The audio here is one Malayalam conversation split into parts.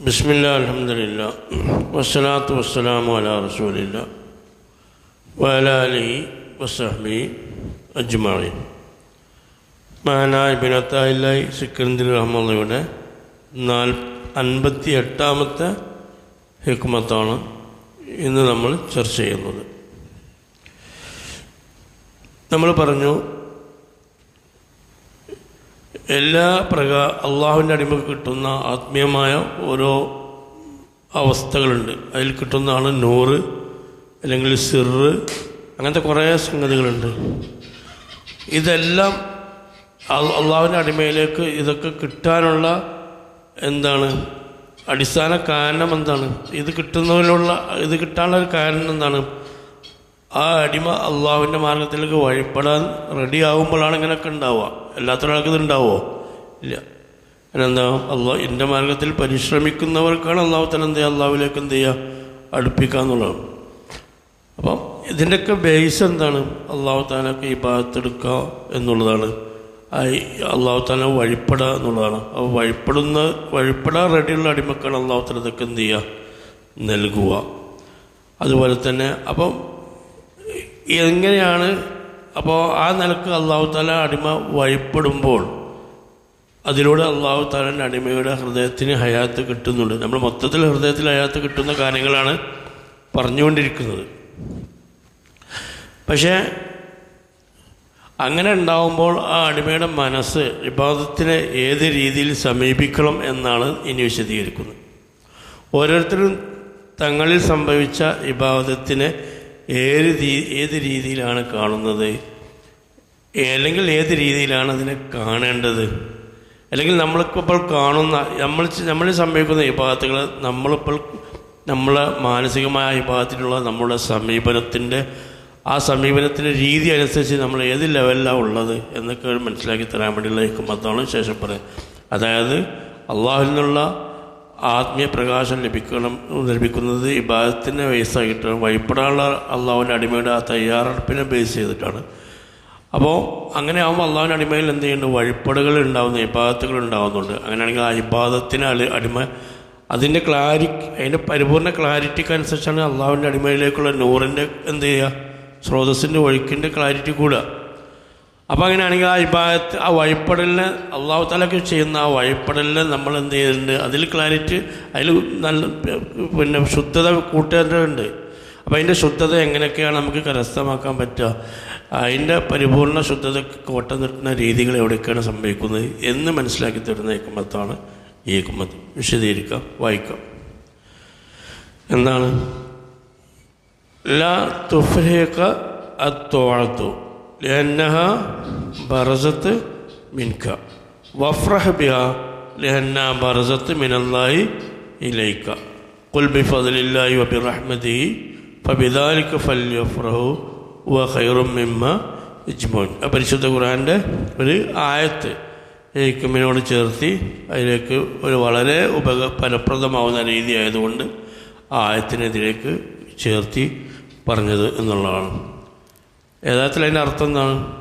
بسم الله الحمد لله والصلاة والسلام على رسول الله وعلى آله وصحبه أجمعين മഹാനായ ബിനത്തായില്ലായി സിക്കന്ദിൽ റഹ്മുള്ളയുടെ നാൽ അൻപത്തി എട്ടാമത്തെ ഹിക്മത്താണ് ഇന്ന് നമ്മൾ ചർച്ച ചെയ്യുന്നത് നമ്മൾ പറഞ്ഞു എല്ലാ പ്രകാ അള്ളാഹുവിന്റെ അടിമക്ക് കിട്ടുന്ന ആത്മീയമായ ഓരോ അവസ്ഥകളുണ്ട്. അതിൽ കിട്ടുന്നതാണ് നൂറ് അല്ലെങ്കിൽ സിറ് അങ്ങനത്തെ കുറേ സംഗതികളുണ്ട്. ഇതെല്ലാം അള്ളാഹുവിന്റെ അടിമയിലേക്ക് ഇതൊക്കെ കിട്ടാനുള്ള എന്താണ്? അടിസ്ഥാന കാരണം എന്താണ്? ഇത് കിട്ടുന്നതിനുള്ള ഇത് കിട്ടാനുള്ള ഒരു കാരണം എന്താണ്? ആ അടിമ അള്ളാഹുവിന്റെ മാർഗത്തിലേക്ക് വഴിപ്പെടാൻ റെഡി ആകുമ്പോഴാണ് ഇങ്ങനെയൊക്കെ ഉണ്ടാവുക. എല്ലാത്തൊരാൾക്ക് ഇത് ഉണ്ടാവുമോ ഇല്ല. എന്താ അള്ളാഹ് എന്റെ മാർഗത്തിൽ പരിശ്രമിക്കുന്നവർക്കാണ് അള്ളാഹു തന്നെ എന്ത് ചെയ്യുക? അള്ളാഹുവിലേക്ക് എന്ത് ചെയ്യുക? അടുപ്പിക്കുക എന്നുള്ളതാണ് അപ്പം ഇതിന്റെയൊക്കെ ബേസ് എന്താണ്? അള്ളാഹു താലൊക്കെ ഈ ഭാഗത്തെടുക്കുക എന്നുള്ളതാണ്. അള്ളാഹു താല വഴിപ്പെടുക എന്നുള്ളതാണ്. അപ്പോൾ വഴിപ്പെടുന്ന വഴിപ്പെടാൻ റെഡിയുള്ള അടിമക്കാണ് അള്ളാഹു തന്നെ ഇതൊക്കെ എന്ത് ചെയ്യുക? നൽകുക. അതുപോലെ തന്നെ അപ്പം എങ്ങനെയാണ്? അപ്പോൾ ആ നിലയ്ക്ക് അള്ളാഹു താല അടിമ വഴിപ്പെടുമ്പോൾ അതിലൂടെ അള്ളാഹു താലന്റെ അടിമയുടെ ഹൃദയത്തിന് ഹയാത്ത് കിട്ടുന്നുണ്ട്. നമ്മൾ മൊത്തത്തിൽ ഹൃദയത്തിൽ ഹയാത്ത് കിട്ടുന്ന കാര്യങ്ങളാണ് പറഞ്ഞുകൊണ്ടിരിക്കുന്നത്. പക്ഷേ അങ്ങനെ ഉണ്ടാവുമ്പോൾ ആ അടിമയുടെ മനസ്സ് വിഭാഗത്തിനെ ഏത് രീതിയിൽ സമീപിക്കണം എന്നാണ് ഇനി വിശദീകരിക്കുന്നത്. ഓരോരുത്തരും തങ്ങളിൽ സംഭവിച്ച വിഭാഗത്തിനെ ഏത് ഏത് രീതിയിലാണ് കാണുന്നത്? അല്ലെങ്കിൽ ഏത് രീതിയിലാണ് അതിനെ കാണേണ്ടത്? അല്ലെങ്കിൽ നമ്മൾക്കിപ്പോൾ കാണുന്ന നമ്മൾ നമ്മളിൽ സംഭവിക്കുന്ന വിഭാഗത്തുകൾ നമ്മളിപ്പോൾ നമ്മളെ മാനസികമായ വിഭാഗത്തിലുള്ള നമ്മുടെ സമീപനത്തിന്റെ ആ സമീപനത്തിന്റെ രീതി അനുസരിച്ച് നമ്മൾ ഏത് ലെവലിലാണ് ഉള്ളത് എന്നൊക്കെ മനസ്സിലാക്കി തരാൻ വേണ്ടിയുള്ള ഹിക്കുമത്താണ് ശേഷം പറയാം. അതായത് അള്ളാഹുവിൽ നിന്നുള്ള ആത്മീയ പ്രകാശം ലഭിക്കണം ലഭിക്കുന്നത് ഇബാദത്തിന്റെ വയസ്സായിട്ട് വഴിപ്പെടാനുള്ള അള്ളാഹുവിന്റെ അടിമയുടെ ആ തയ്യാറെടുപ്പിനെ ബേസ് ചെയ്തിട്ടാണ്. അപ്പോൾ അങ്ങനെ ആകുമ്പോൾ അള്ളാഹുവിന്റെ അടിമയിൽ എന്ത് ചെയ്യുന്നുണ്ട്? വഴിപ്പാടുകൾ ഉണ്ടാകുന്നു ഇബാദത്തുകൾ ഉണ്ടാകുന്നുണ്ട് അങ്ങനെയാണെങ്കിൽ ആ ഇബാദത്തിന് അടി അടിമ. അതിന്റെ ക്ലാരി അതിന്റെ പരിപൂർണ ക്ലാരിറ്റിക്ക് അനുസരിച്ചാണ് അള്ളാഹുവിന്റെ അടിമയിലേക്കുള്ള നൂറിന്റെ എന്ത് ചെയ്യുക? സ്രോതസ്സിന്റെ ഒഴുക്കിന്റെ ക്ലാരിറ്റി കൂടുക. അപ്പോൾ അങ്ങനെയാണെങ്കിൽ ആ വിഭാഗത്ത് ആ വഴിപ്പെടലിന് അള്ളാഹു താലൊക്കെ ചെയ്യുന്ന ആ വഴിപ്പെടലിന് നമ്മൾ എന്ത് ചെയ്യുന്നുണ്ട് അതിൽ ക്ലാരിറ്റി അതിൽ നല്ല പിന്നെ ശുദ്ധത കൂട്ടേണ്ടതുണ്ട്. അപ്പോൾ അതിന്റെ ശുദ്ധത എങ്ങനെയൊക്കെയാണ് നമുക്ക് കരസ്ഥമാക്കാൻ പറ്റുക? അതിന്റെ പരിപൂർണ ശുദ്ധതയ്ക്ക് കോട്ടം നിർത്തുന്ന രീതികൾ എവിടെയൊക്കെയാണ് സംഭവിക്കുന്നത് എന്ന് മനസ്സിലാക്കി തരുന്ന ഏക്കുമ്പത്താണ് ഈ ഏക്കുമ്പത്ത് വിശദീകരിക്കാം വായിക്കാം. എന്താണ്? ലാ തുഫ്രേക്ക അത്തോഴത്തു لأنها برزت منك وافرح بها لأنها برزت من الله إليك قل بفضل الله وبرحمته فبذلك فليفرحوا وخير مما يجمعون പരിശുദ്ധ ഖുർആൻ്റെ ഒരു ആയത്ത് ഏക്കുമിനോട് ചേർത്തി അതിലേക്ക് ഒരു വളരെ ഉപക ഫലപ്രദമാവുന്ന രീതി ആയതുകൊണ്ട് ആ ആയത്തിനെതിരേക്ക് ചേർത്തി പറഞ്ഞത് എന്നുള്ളതാണ് യഥാർത്ഥത്തിൽ അതിന്റെ അർത്ഥം എന്താണ്?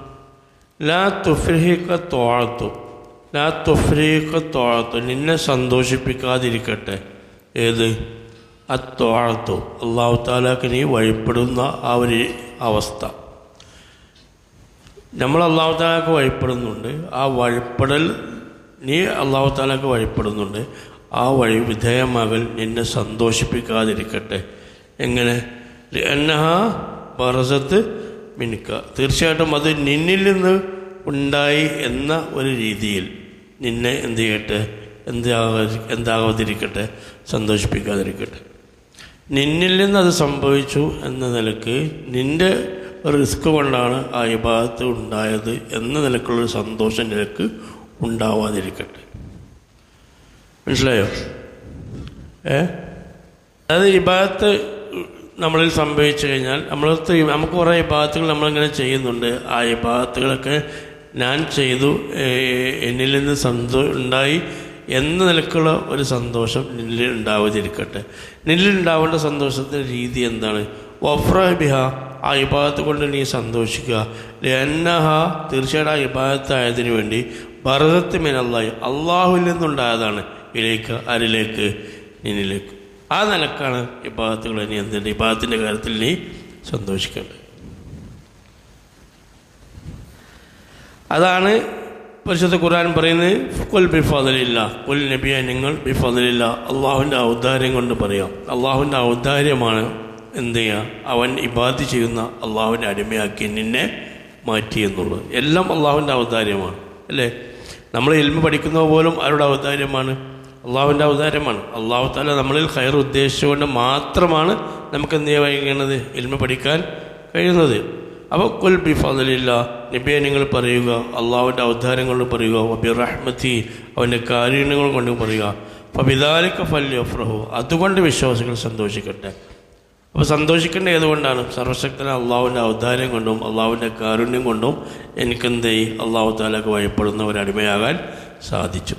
ലാ തുഫ്രീഖ തോഴത്തു ലാ തുഫ്രീഖ തോഴത്തു നിന്നെ സന്തോഷിപ്പിക്കാതിരിക്കട്ടെ. ഏത്? അത്തോഴത്തു അള്ളാഹു താലാക്ക് നീ വഴിപ്പെടുന്ന ആ ഒരു അവസ്ഥ. നമ്മൾ അള്ളാഹു താലാക്ക് വഴിപ്പെടുന്നുണ്ട്. ആ വഴിപ്പെടൽ നീ അള്ളാഹു താലാക്ക് വഴിപ്പെടുന്നുണ്ട്. ആ വഴി വിധേയമാകൽ നിന്നെ സന്തോഷിപ്പിക്കാതിരിക്കട്ടെ. എങ്ങനെ? എന്നഹ ബറസത്ത് മിനുക്ക. തീർച്ചയായിട്ടും അത് നിന്നിൽ നിന്ന് ഉണ്ടായി എന്ന ഒരു രീതിയിൽ നിന്നെ എന്ത് ചെയ്യട്ടെ എന്താകാ എന്താകാതിരിക്കട്ടെ സന്തോഷിപ്പിക്കാതിരിക്കട്ടെ. നിന്നിൽ നിന്ന് അത് സംഭവിച്ചു എന്ന നിലയ്ക്ക് നിന്റെ റിസ്ക് കൊണ്ടാണ് ആ വിഭാഗത്ത് ഉണ്ടായത് എന്ന നിലക്കുള്ളൊരു സന്തോഷം നിനക്ക് ഉണ്ടാവാതിരിക്കട്ടെ. മനസ്സിലായോ? ഏ? അതായത് വിഭാഗത്ത് നമ്മളിൽ സംഭവിച്ചു കഴിഞ്ഞാൽ നമ്മൾ നമുക്ക് കുറേ വിഭാഗത്തുകൾ നമ്മളിങ്ങനെ ചെയ്യുന്നുണ്ട്. ആ വിഭാഗത്തുകളൊക്കെ ഞാൻ ചെയ്തു. എന്നിൽ നിന്ന് സന്തോ ഉണ്ടായി എന്ന നിലക്കുള്ള ഒരു സന്തോഷം നിന്നിൽ ഉണ്ടാവാതിരിക്കട്ടെ. നിന്നിൽ ഉണ്ടാവേണ്ട സന്തോഷത്തിന്റെ രീതി എന്താണ്? വഫ്ര ബിഹ ആ ഇബാദത്ത് കൊണ്ട് നീ സന്തോഷിക്കുക. എന്നഹ തീർച്ചയായിട്ടും ആ ഇബാദത്തായതിനു വേണ്ടി ഭരതത്ത് മിനല്ലായി അള്ളാഹുവിൽ നിന്നുണ്ടായതാണ്. ഇതിലേക്ക് അരിലേക്ക് എന്നിലേക്ക് ആ നിലക്കാണ് ഇബാദത്തുകൾ ഇനി എന്തുണ്ട് ഇബാദത്തിന്റെ കാര്യത്തിൽ നീ സന്തോഷിക്കേണ്ടത്. അതാണ് പരിശുദ്ധ ഖുർആൻ പറയുന്നത് കൊൽ ബിഫാദലില്ല. കൊൽ നബിയ നിങ്ങൾ ബിഫാദലില്ല. അള്ളാഹുവിന്റെ ഔദാര്യം കൊണ്ട് പറയാം. അള്ളാഹുവിന്റെ ഔദാര്യമാണ് എന്ത് ചെയ്യുക? അവൻ ഇബാദ് ചെയ്യുന്ന അള്ളാഹുവിന്റെ അടിമയാക്കി നിന്നെ മാറ്റി എന്നുള്ളത്. എല്ലാം അള്ളാഹുവിന്റെ ഔദാര്യമാണ്. അല്ലേ? നമ്മൾ എൽമ പഠിക്കുന്നത് പോലും അവരുടെ ഔദാര്യമാണ്? അള്ളാഹുവിന്റെ അവതാരമാണ്. അള്ളാഹു താല നമ്മളിൽ കയർ ഉദ്ദേശിച്ചുകൊണ്ട് മാത്രമാണ് നമുക്ക് എന്ത് കഴിയുന്നത്? എൽമ പഠിക്കാൻ കഴിയുന്നത്. അപ്പോൾ കുൽ ബി ഫാദലില്ല നബിയെ നിങ്ങൾ പറയുക അള്ളാഹുവിന്റെ അവതാരം കൊണ്ട് പറയുക അബി റഹ്മത്തി അവന്റെ കാരുണ്യങ്ങൾ കൊണ്ട് പറയുക. അപ്പോൾ വിദാലിക്ക ഫല്യ ഫ്രഹു അതുകൊണ്ട് വിശ്വാസികൾ സന്തോഷിക്കട്ടെ. അപ്പോൾ സന്തോഷിക്കേണ്ട ഏതുകൊണ്ടാണ്? സർവശക്തന അള്ളാഹുവിന്റെ അവതാരം കൊണ്ടും അള്ളാഹുവിന്റെ കാരുണ്യം കൊണ്ടും എനിക്കെന്തേ അള്ളാഹു താലക്ക് വഴിപ്പെടുന്ന ഒരു അടിമയാകാൻ സാധിച്ചു.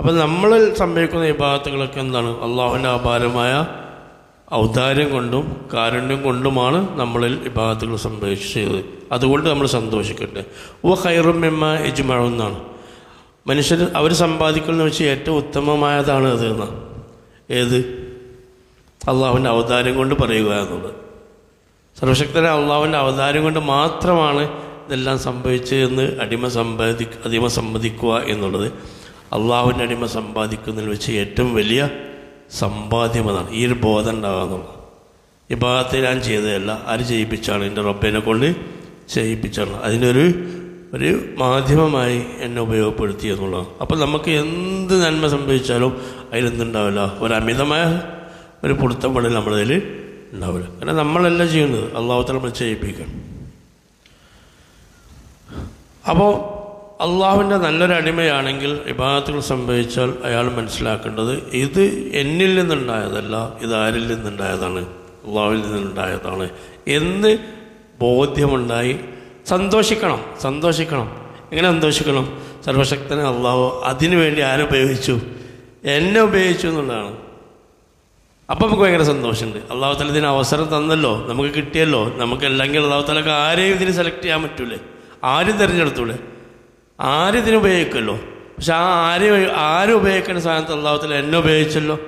അപ്പം നമ്മളിൽ സംഭവിക്കുന്ന ഈ ഭാഗത്തുകളൊക്കെ എന്താണ്? അള്ളാഹുവിന്റെ അപാരമായ ഔദാര്യം കൊണ്ടും കാരുണ്യം കൊണ്ടുമാണ് നമ്മളിൽ വിഭാഗത്തുകൾ സംഭവിച്ചത് അതുകൊണ്ട് നമ്മൾ സന്തോഷിക്കട്ടെ. ഓ ഹൈറും എമ്മ യജുമഴന്നാണ് മനുഷ്യർ അവർ സമ്പാദിക്കുന്ന വെച്ച് ഏറ്റവും ഉത്തമമായതാണ് അത് എന്ന്. ഏത്? അള്ളാഹുവിന്റെ അവതാരം കൊണ്ട് പറയുക എന്നുള്ളത്. സർവശക്തനെ അള്ളാഹുവിന്റെ അവതാരം കൊണ്ട് മാത്രമാണ് ഇതെല്ലാം സംഭവിച്ചതെന്ന് അടിമ സമ്പാദി അടിമ സമ്മതിക്കുക എന്നുള്ളത്. അള്ളാഹുവിന്റെ അടിമ സമ്പാദിക്കുന്നതിൽ വെച്ച് ഏറ്റവും വലിയ സമ്പാദ്യം അതാണ് ഈ ഒരു ബോധം ഉണ്ടാകാന്നുള്ളത് ഈ ഭാഗത്തെ ഞാൻ ചെയ്തതല്ല ആര് ചെയ്യിപ്പിച്ചാണ് എന്റെ റബ്ബേനെ കൊണ്ട് ചെയ്യിപ്പിച്ചാണ് അതിനൊരു ഒരു മാധ്യമമായി എന്നെ ഉപയോഗപ്പെടുത്തി എന്നുള്ളതാണ്. അപ്പോൾ നമുക്ക് എന്ത് നന്മ സംഭവിച്ചാലും അതിലെന്തുണ്ടാവില്ല? ഒരു അമിതമായ ഒരു പൊടുത്തപ്പെടൽ നമ്മളതിൽ ഉണ്ടാവില്ല. കാരണം നമ്മളല്ല ചെയ്യുന്നത്. അള്ളാഹുത്തല നമ്മൾ ചെയ്യിപ്പിക്കണം അപ്പോൾ അള്ളാഹുവിന്റെ നല്ലൊരു അടിമയാണെങ്കിൽ വിഭാഗത്തുകൾ സംഭവിച്ചാൽ അയാൾ മനസ്സിലാക്കേണ്ടത് ഇത് എന്നിൽ നിന്നുണ്ടായതല്ല ഇത് ആരിൽ നിന്നുണ്ടായതാണ് അള്ളാഹുവിൽ നിന്നുണ്ടായതാണ് എന്ന് ബോധ്യമുണ്ടായി സന്തോഷിക്കണം സന്തോഷിക്കണം. എങ്ങനെ സന്തോഷിക്കണം? സർവശക്തനെ അള്ളാഹു അതിനു വേണ്ടി ആരുപയോഗിച്ചു എന്നെ ഉപയോഗിച്ചു എന്നുള്ളതാണ്. അപ്പം നമുക്ക് ഭയങ്കര സന്തോഷമുണ്ട്. അള്ളാഹു തല ഇതിന് അവസരം തന്നല്ലോ നമുക്ക് കിട്ടിയല്ലോ നമുക്ക് അല്ലെങ്കിൽ അള്ളാഹു തലക്ക് ആരെയും ഇതിന് സെലക്ട് ചെയ്യാൻ പറ്റൂലേ? ആരും തിരഞ്ഞെടുത്തൂലേ? ആരും ഇതിന് ഉപയോഗിക്കുമല്ലോ പക്ഷെ ആ ആര് ആരും ഉപയോഗിക്കുന്ന അള്ളാഹു തല എന്നെ ഉപയോഗിച്ചല്ലോ.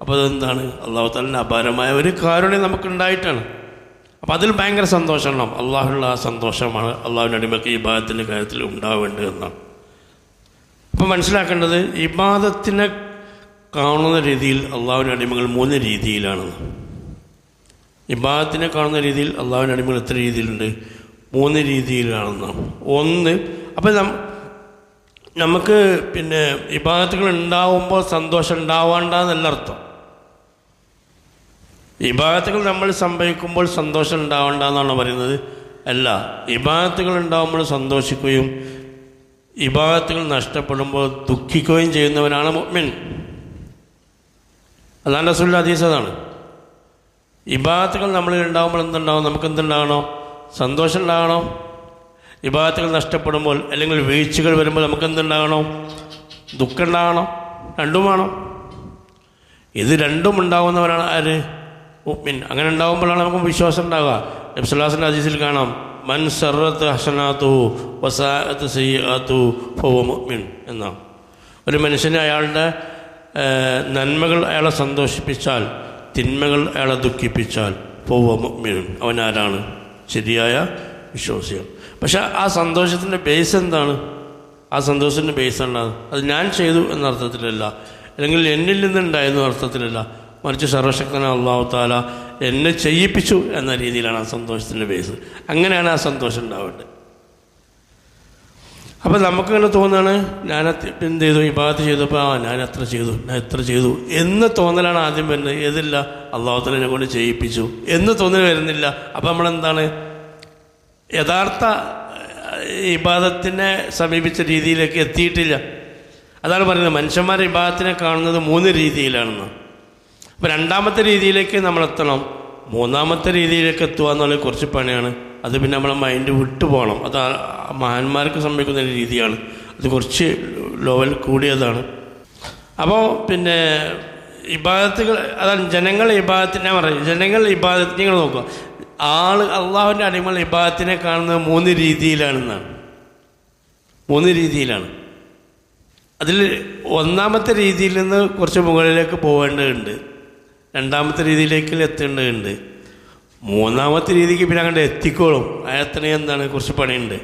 അപ്പോൾ അതെന്താണ്? അള്ളാഹു തലിന്റെ അപാരമായ ഒരു കാരുണ്യം നമുക്കുണ്ടായിട്ടാണ്. അപ്പം അതിൽ ഭയങ്കര സന്തോഷമാണ്. അള്ളാഹുള്ള ആ സന്തോഷമാണ് അള്ളാഹുവിന്റെ അടിമക്ക് ഈ ഭാഗത്തിന്റെ കാര്യത്തിൽ ഉണ്ടാവേണ്ടത് എന്നാണ്. അപ്പം മനസ്സിലാക്കേണ്ടത് ഇബാദത്തിനെ കാണുന്ന രീതിയിൽ അള്ളാഹുവിന്റെ അടിമകൾ മൂന്ന് രീതിയിലാണ്. ഇബാദത്തിനെ കാണുന്ന രീതിയിൽ അള്ളാഹുവിന്റെ അടിമകൾ എത്ര രീതിയിലുണ്ട്? മൂന്ന് രീതിയിലാണെന്നാണ്. ഒന്ന് അപ്പം നമുക്ക് പിന്നെ വിഭാഗത്തുകൾ ഉണ്ടാവുമ്പോൾ സന്തോഷം ഉണ്ടാവാണ്ടെന്നല്ല ഇബാദത്തുകൾ നമ്മൾ സംഭവിക്കുമ്പോൾ സന്തോഷം ഉണ്ടാവണ്ട എന്നാണ് പറയുന്നത്? അല്ല വിഭാഗത്തുകൾ ഉണ്ടാവുമ്പോൾ സന്തോഷിക്കുകയും വിഭാഗത്തുകൾ നഷ്ടപ്പെടുമ്പോൾ ദുഃഖിക്കുകയും ചെയ്യുന്നവനാണ് മുഅ്മിൻ. അതാണ് റസൂൽ അതീസതാണ് വിഭാഗത്തുകൾ നമ്മളിൽ ഉണ്ടാകുമ്പോൾ എന്തുണ്ടാവും? നമുക്ക് എന്തുണ്ടാകണോ? സന്തോഷം ഉണ്ടാകണം. ഇബാദത്തുകൾ നഷ്ടപ്പെടുമ്പോൾ അല്ലെങ്കിൽ വീഴ്ചകൾ വരുമ്പോൾ നമുക്ക് എന്തുണ്ടാകണം ദുഃഖം ഉണ്ടാകണം രണ്ടും വേണം. ഇത് രണ്ടും ഉണ്ടാകുന്നവരാണ് ആര്? മുഅ്മിൻ. അങ്ങനെ ഉണ്ടാകുമ്പോഴാണ് നമുക്ക് വിശ്വാസം ഉണ്ടാവുക. നബ്സുല്ലാസിന്റെ ഹദീസിൽ കാണാം. മൻ സർറത്ത് ഹസനാത്തു വസാഅത്ത് സയ്യാത്തു ഫവ മുഅ്മിൻ എന്നാണ്. ഒരു മനുഷ്യനെ അയാളുടെ നന്മകൾ അയാളെ സന്തോഷിപ്പിച്ചാൽ തിന്മകൾ അയാളെ ദുഃഖിപ്പിച്ചാൽ ഫവ മുഅ്മിൻ. അവൻ ആരാണ് ശരിയായ വിശ്വാസിയാണ് പക്ഷെ ആ സന്തോഷത്തിന്റെ ബേസ് എന്താണ്? ആ സന്തോഷത്തിന്റെ ബേസ് എന്താണ്? അത് ഞാൻ ചെയ്തു എന്ന അർത്ഥത്തിലല്ല. അല്ലെങ്കിൽ എന്നിൽ നിന്നുണ്ടായെന്ന അർത്ഥത്തിലല്ല. മറിച്ച് സർവശക്തന അള്ളാഹു താല എന്നെ ചെയ്യിപ്പിച്ചു എന്ന രീതിയിലാണ് ആ സന്തോഷത്തിന്റെ ബേസ് അങ്ങനെയാണ് ആ സന്തോഷം ഉണ്ടാവേണ്ടത്. അപ്പം നമുക്കിങ്ങനെ തോന്നുകയാണ് ഞാൻ എന്ത് ചെയ്തു? ഈ ഭാഗത്ത് ചെയ്തപ്പോൾ ആ ഞാൻ എത്ര ചെയ്തു? ഞാൻ എത്ര ചെയ്തു? എന്ന് തോന്നലാണ് ആദ്യം വരുന്നത്. ഏതില്ല? അള്ളാഹുത്തലിനെ കൊണ്ട് ചെയ്യിപ്പിച്ചു. എന്ന് തോന്നൽ വരുന്നില്ല. അപ്പം നമ്മളെന്താണ്? യഥാർത്ഥ ഇബാദത്തിനെ സമീപിച്ച രീതിയിലേക്ക് എത്തിയിട്ടില്ല. അതാണ് പറയുന്നത്. മനുഷ്യന്മാർ ഇബാദത്തിനെ കാണുന്നത് മൂന്ന് രീതിയിലാണെന്ന്. അപ്പോൾ രണ്ടാമത്തെ രീതിയിലേക്ക് നമ്മൾ എത്തണം മൂന്നാമത്തെ രീതിയിലേക്ക് എത്തുക എന്നുള്ളത് കുറച്ച് പണിയാണ്. അത് പിന്നെ നമ്മളെ മൈൻഡ് വിട്ടു പോകണം. അത് മഹാന്മാർക്ക് സംഭവിക്കുന്ന ഒരു രീതിയാണ്. അത് കുറച്ച് ലെവൽ കൂടിയതാണ്. അപ്പോൾ പിന്നെ ഇബാദത്തുകൾ അതാണ് ജനങ്ങൾ ഇബാദത്തിനെ പറയും ജനങ്ങൾ ഇബാദത്തിനെ നോക്കുക. ആൾ അള്ളാഹുവിന്റെ അടിമകൾ ഇബാദത്തിനെ കാണുന്നത് മൂന്ന് രീതിയിലാണെന്നാണ്. മൂന്ന് രീതിയിലാണ്. അതിൽ ഒന്നാമത്തെ രീതിയിൽ നിന്ന് കുറച്ച് മുകളിലേക്ക് പോകേണ്ടതുണ്ട് രണ്ടാമത്തെ രീതിയിലേക്ക് എത്തേണ്ടതുണ്ട്. മൂന്നാമത്തെ രീതിക്ക് പിന്നെ അങ്ങോട്ട് എത്തിക്കോളും. അയത്തണേ എന്താണ്? കുറച്ച് പണിയുണ്ട്.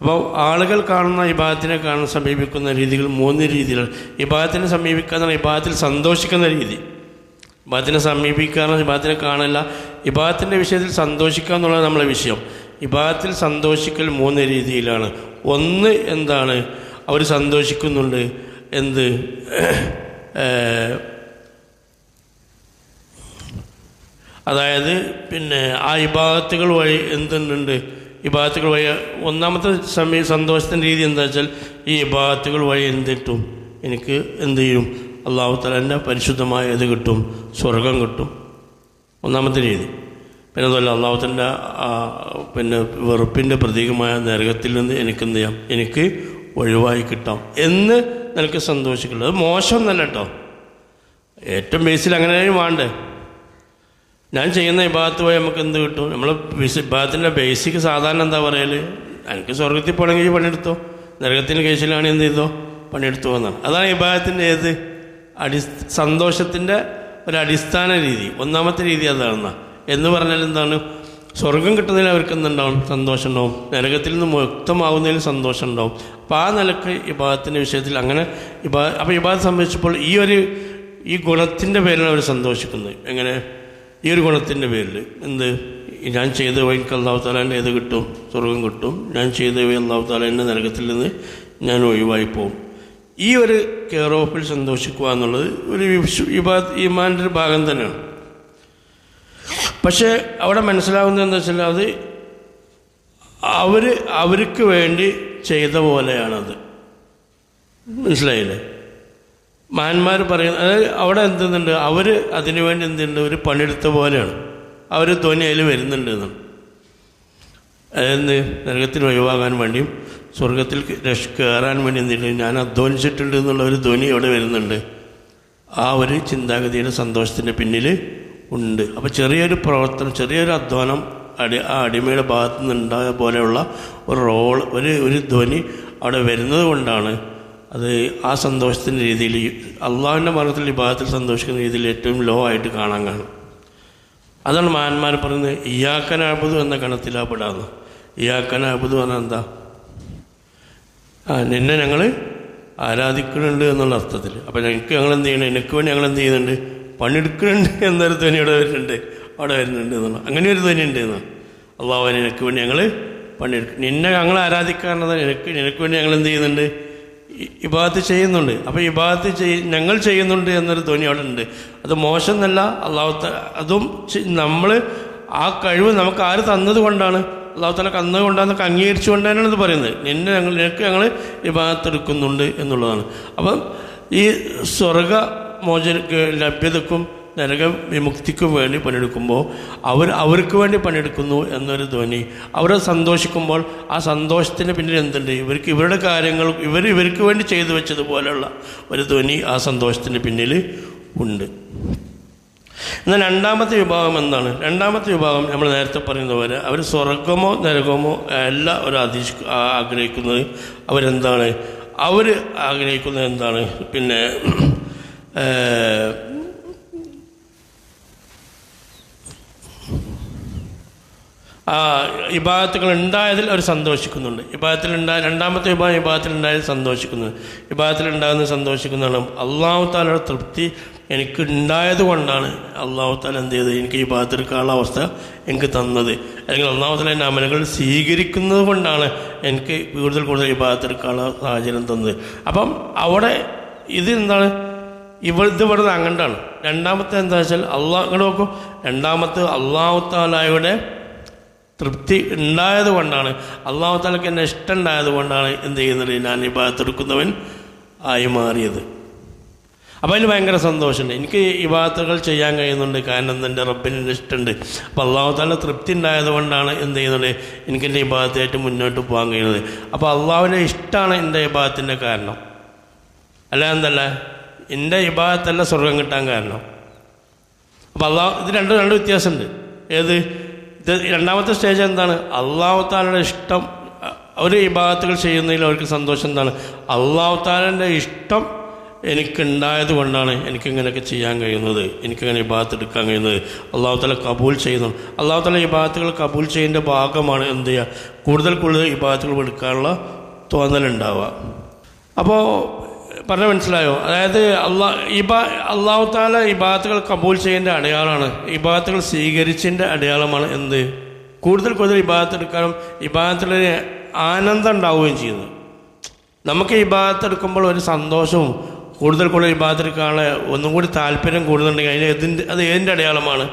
അപ്പോൾ ആളുകൾ കാണുന്ന ഇബാദത്തിനെ കാണാൻ സമീപിക്കുന്ന രീതികൾ മൂന്ന് രീതിയിലാണ്. ഇബാദത്തിനെ സമീപിക്കുക ഇബാദത്തിൽ സന്തോഷിക്കുന്ന രീതി. ഇബാദത്തിനെ സമീപിക്കാറുള്ള ഇബാദത്തിനെ കാണില്ല ഇബാദത്തിന്റെ വിഷയത്തിൽ സന്തോഷിക്കുക എന്നുള്ളത് നമ്മളെ വിഷയം. ഇബാദത്തിൽ സന്തോഷിക്കൽ മൂന്ന് രീതിയിലാണ്. ഒന്ന് എന്താണ്? അവർ സന്തോഷിക്കുന്നുണ്ട്. എന്ത്? അതായത് പിന്നെ ആ ഇബാദത്തുകൾ വഴി എന്തുണ്ട്? ഇബാദത്തുകൾ വഴി ഒന്നാമത്തെ സമയം സന്തോഷത്തിന്റെ രീതി എന്താ വെച്ചാൽ ഈ ഇബാദത്തുകൾ വഴി എന്ത് കിട്ടും? എനിക്ക് എന്ത് ചെയ്യും? അള്ളാഹു തലന്റെ പരിശുദ്ധമായ ഇത് കിട്ടും. സ്വർഗം കിട്ടും. ഒന്നാമത്തെ രീതി. പിന്നെ അതുപോലെ അള്ളാഹുത്തിന്റെ പിന്നെ വെറുപ്പിന്റെ പ്രതീകമായ നരകത്തിൽ നിന്ന് എനിക്ക് എന്ത് ചെയ്യാം? എനിക്ക് ഒഴിവായി കിട്ടാം. എന്ന് നിനക്ക് സന്തോഷിക്കുള്ളത് മോശം തന്നെ കേട്ടോ. ഏറ്റവും ബേസിൽ അങ്ങനെ വേണ്ടേ? ഞാൻ ചെയ്യുന്ന ഇബാദത്ത് പോയി നമുക്ക് എന്ത് കിട്ടും? നമ്മൾ വിഭാഗത്തിന്റെ ബേസിക് സാധാരണ എന്താ പറയൽ എനിക്ക് സ്വർഗത്തിൽ പോകണമെങ്കിൽ പണിയെടുത്തോ? നരകത്തിന്റെ കേസിലാണ് എന്ത് ചെയ്തോ? പണിയെടുത്തോ എന്നാണ്. അതാണ് വിഭാഗത്തിന്റെ ഏത്? അടി സന്തോഷത്തിന്റെ ഒരു അടിസ്ഥാന രീതി ഒന്നാമത്തെ രീതി അതാണ് എന്ന് പറഞ്ഞാൽ എന്താണ്? സ്വർഗം കിട്ടുന്നതിൽ അവർക്ക് എന്തുണ്ടാവും? സന്തോഷം ഉണ്ടാവും നരകത്തിൽ നിന്ന് മുക്തമാവുന്നതിൽ സന്തോഷം ഉണ്ടാവും അപ്പോൾ ആ നിലയ്ക്ക് ഇബാദത്തിന്റെ വിഷയത്തിൽ അങ്ങനെ ഇബാ അപ്പോൾ ഇബാദത്ത് സംബന്ധിച്ചപ്പോൾ ഈ ഒരു ഈ ഗുണത്തിന്റെ പേരിലാണ് അവർ സന്തോഷിക്കുന്നത്. എങ്ങനെ? ഈ ഒരു ഗുണത്തിന്റെ പേരിൽ. എന്ത്? ഞാൻ ചെയ്ത വഴി എനിക്ക് അള്ളാഹു താലാന്റെ ഏത് കിട്ടും സ്വർഗം കിട്ടും. ഞാൻ ചെയ്ത വഴി അള്ളാഹു നരകത്തിൽ നിന്ന് ഞാൻ ഒഴിവായി പോകും ഈ ഒരു കെയർ ഓഫിൽ സന്തോഷിക്കുക എന്നുള്ളത് ഒരു ഈമാന്റെ ഒരു ഭാഗം തന്നെയാണ്. പക്ഷേ അവിടെ മനസ്സിലാവുന്നത് എന്താ വെച്ചാൽ അത് അവർ അവർക്ക് വേണ്ടി ചെയ്ത പോലെയാണത്. മനസ്സിലായില്ലേ? മാന്മാർ പറയുന്ന അതായത് അവിടെ എന്തുന്നുണ്ട്? അവർ അതിനു വേണ്ടി എന്തുണ്ട്? ഒരു പണിയെടുത്ത പോലെയാണ്. അവർ ധ്വനി അതിൽ വരുന്നുണ്ട് എന്നാണ്. അതെന്ത് നരകത്തിൽ ഒഴിവാകാൻ വേണ്ടിയും സ്വർഗത്തിൽ രക്ഷ കയറാൻ വേണ്ടി എന്തിട്ട് ഞാൻ അധ്വാനിച്ചിട്ടുണ്ട് എന്നുള്ള ഒരു ധ്വനി അവിടെ വരുന്നുണ്ട്. ആ ഒരു ചിന്താഗതിയുടെ സന്തോഷത്തിന്റെ പിന്നിൽ ഉണ്ട്. അപ്പോൾ ചെറിയൊരു പ്രവർത്തനം ചെറിയൊരു അധ്വാനം അടി ആ അടിമയുടെ ഭാഗത്തു നിന്നുണ്ടായ പോലെയുള്ള ഒരു റോൾ ഒരു ഒരു ധ്വനി അവിടെ വരുന്നത് കൊണ്ടാണ് അത് ആ സന്തോഷത്തിന്റെ രീതിയിൽ അള്ളാഹുവിന്റെ മാർഗത്തിൽ ഈ ഭാഗത്തിൽ സന്തോഷിക്കുന്ന രീതിയിൽ ഏറ്റവും ലോ ആയിട്ട് കാണാൻ കാണും. അതാണ് മാന്മാർ പറയുന്നത് ഇയാക്കനാബുദു എന്ന ഗണത്തിലാ പെടാന്ന്. ഇയാക്കനാബുദു പറഞ്ഞാൽ എന്താ? ആ നിന്നെ ഞങ്ങൾ ആരാധിക്കുന്നുണ്ട് എന്നുള്ള അർത്ഥത്തിൽ അപ്പം ഞങ്ങൾക്ക് ഞങ്ങൾ എന്ത് ചെയ്യണം? എനിക്ക് വേണ്ടി ഞങ്ങൾ എന്ത് ചെയ്യുന്നുണ്ട്? പണിയെടുക്കുന്നുണ്ട് എന്നൊരു ധ്വനി അവിടെ വരുന്നുണ്ട്. അവിടെ വരുന്നുണ്ട് എന്നുള്ള അങ്ങനെ ഒരു ധ്വനി ഉണ്ട് എന്നാണ്. അള്ളാഹു നിനക്ക് വേണ്ടി ഞങ്ങൾ പണിയെടുക്കും. നിന്നെ ഞങ്ങൾ ആരാധിക്കാറുള്ളത് നിനക്ക് നിനക്ക് വേണ്ടി ഞങ്ങൾ എന്ത് ചെയ്യുന്നുണ്ട്? ഇബാദത്ത് ചെയ്യുന്നുണ്ട്. അപ്പോൾ ഇബാദത്ത് ചെയ് ഞങ്ങൾ ചെയ്യുന്നുണ്ട് എന്നൊരു ധ്വനി അവിടെ ഉണ്ട്. അത് മോശം എന്നല്ല. അള്ളാഹു അതും നമ്മൾ ആ കഴിവ് നമുക്ക് ആര് തന്നത് കൊണ്ടാണ്? അള്ളാഹു തല കന്നത് കൊണ്ടാന്നൊക്കെ അംഗീകരിച്ചുകൊണ്ട് തന്നെയാണ് ഇത് പറയുന്നത്. നിന്നെ ഞങ്ങൾ നിനക്ക് ഞങ്ങൾ ഇബാദത്ത് എടുക്കുന്നുണ്ട് എന്നുള്ളതാണ്. അപ്പം ഈ സ്വർഗ മോചന ലഭ്യതക്കും നരക വിമുക്തിക്കും വേണ്ടി പണിയെടുക്കുമ്പോൾ അവർ അവർക്ക് വേണ്ടി പണിയെടുക്കുന്നു എന്നൊരു ധ്വനി. അവരെ സന്തോഷിക്കുമ്പോൾ ആ സന്തോഷത്തിന് പിന്നിൽ എന്തുണ്ട്? ഇവർക്ക് ഇവരുടെ കാര്യങ്ങൾ ഇവർ ഇവർക്ക് വേണ്ടി ചെയ്തു വെച്ചതുപോലെയുള്ള ഒരു ധ്വനി ആ സന്തോഷത്തിന് പിന്നിൽ ഉണ്ട്. എന്നാൽ രണ്ടാമത്തെ വിഭാഗം എന്താണ്? രണ്ടാമത്തെ വിഭാഗം നമ്മൾ നേരത്തെ പറയുന്ന പോലെ അവർ സ്വർഗമോ നരകമോ അല്ല അവർ അധീഷ് ആഗ്രഹിക്കുന്നത്. അവരെന്താണ്? അവർ ആഗ്രഹിക്കുന്നത് എന്താണ്? പിന്നെ ഇബാദത്തുകൾ ഉണ്ടായതിൽ അവർ സന്തോഷിക്കുന്നുണ്ട്. ഇബാദത്തിൽ ഉണ്ടായ രണ്ടാമത്തെ വിഭാഗം ഇബാദത്തിൽ സന്തോഷിക്കുന്നു ഉണ്ടാകുന്ന സന്തോഷിക്കുന്നതാണ്. അള്ളാഹു താലയുടെ തൃപ്തി എനിക്ക് ഉണ്ടായത് കൊണ്ടാണ് അള്ളാഹു താല എന്ത് ചെയ്തത്? എനിക്ക് ഈ ഭാഗത്തെടുക്കാനുള്ള അവസ്ഥ എനിക്ക് തന്നത്. അല്ലെങ്കിൽ അള്ളാഹു താല എന്റെ അമലുകൾ സ്വീകരിക്കുന്നത് കൊണ്ടാണ് എനിക്ക് കൂടുതൽ കൂടുതൽ ഈ ഭാഗത്തെടുക്കാനുള്ള സാഹചര്യം തന്നത്. അപ്പം അവിടെ ഇത് എന്താണ്? ഇവ ഇത് ഇവിടുന്ന് അങ്ങണ്ടാണ് രണ്ടാമത്തെ എന്താ വെച്ചാൽ അള്ളാഹ് ഇങ്ങോട്ട് നോക്കൂ. രണ്ടാമത്തെ അള്ളാഹു താലായുടെ തൃപ്തി ഉണ്ടായത് കൊണ്ടാണ്. അള്ളാഹു താലക്ക് എന്നെ ഇഷ്ടമുണ്ടായത് കൊണ്ടാണ് എന്ത് ചെയ്യുന്നത്? ഞാൻ ഈ ഭാഗത്തെടുക്കുന്നവൻ ആയി മാറിയത്. അപ്പോൾ അതിൽ ഭയങ്കര സന്തോഷമുണ്ട്. എനിക്ക് ഈ ഭാഗത്തുകൾ ചെയ്യാൻ കഴിയുന്നുണ്ട്. കാരണം എന്റെ റബ്ബിന് ഇഷ്ടമുണ്ട്. അപ്പോൾ അള്ളാഹു താല തൃപ്തി ഉണ്ടായത് കൊണ്ടാണ് എന്ത് ചെയ്യുന്നത്? എനിക്ക് എന്റെ ഈ മുന്നോട്ട് പോകാൻ കഴിയുന്നത്. അപ്പോൾ അള്ളാഹുവിന്റെ ഇഷ്ടമാണ് എന്റെ ഈ ഭാഗത്തിന്റെ കാരണം. അല്ല എന്തല്ല? എന്റെ ഇബാദത്തല്ല സ്വർഗം കിട്ടാൻ കാരണം. അപ്പോൾ അള്ളാഹ് ഇത് രണ്ട് രണ്ട് വ്യത്യാസമുണ്ട്. ഏത്? രണ്ടാമത്തെ സ്റ്റേജ് എന്താണ്? അള്ളാഹു താലയുടെ ഇഷ്ടം അവർ ഇബാദത്തുകൾ ചെയ്യുന്നതിൽ അവർക്ക് സന്തോഷം എന്താണ്? അള്ളാഹു താലന്റെ ഇഷ്ടം എനിക്കുണ്ടായത് കൊണ്ടാണ് എനിക്കിങ്ങനെയൊക്കെ ചെയ്യാൻ കഴിയുന്നത്. എനിക്കിങ്ങനെ ഇബാദത്ത് എടുക്കാൻ കഴിയുന്നത്. അള്ളാഹു താല കബൂൽ ചെയ്യുന്നു. അള്ളാഹു താല ഇബാദത്തുകൾ കബൂൽ ചെയ്യുന്നതിന്റെ ഭാഗമാണ് എന്ത് ചെയ്യുക? കൂടുതൽ കൂടുതൽ ഇബാദത്തുകൾ എടുക്കാനുള്ള തോന്നലുണ്ടാവുക. അപ്പോൾ പറഞ്ഞ മനസ്സിലായോ? അതായത് അള്ളാ ഇബാ അള്ളാഹു താല ഇബാദത്തുകൾ കബൂൽ ചെയ്യേണ്ട അടയാളമാണ്. ഇബാദത്തുകൾ സ്വീകരിച്ചതിന്റെ അടയാളമാണ് എന്ത്? കൂടുതൽ കൂടുതൽ ഇബാദത്ത് എടുക്കാനും ഇബാദത്തിൽ ആനന്ദം ഉണ്ടാവുകയും ചെയ്യുന്നു. നമുക്ക് ഇബാദത്ത് എടുക്കുമ്പോൾ ഒരു സന്തോഷവും കൂടുതൽ കൂടുതൽ ഇബാദത്ത് എടുക്കാനുള്ള ഒന്നും കൂടി താല്പര്യം കൂടുന്നുണ്ടെങ്കിൽ അതിന് എതിന്റെ അത് ഏതിന്റെ അടയാളമാണ്?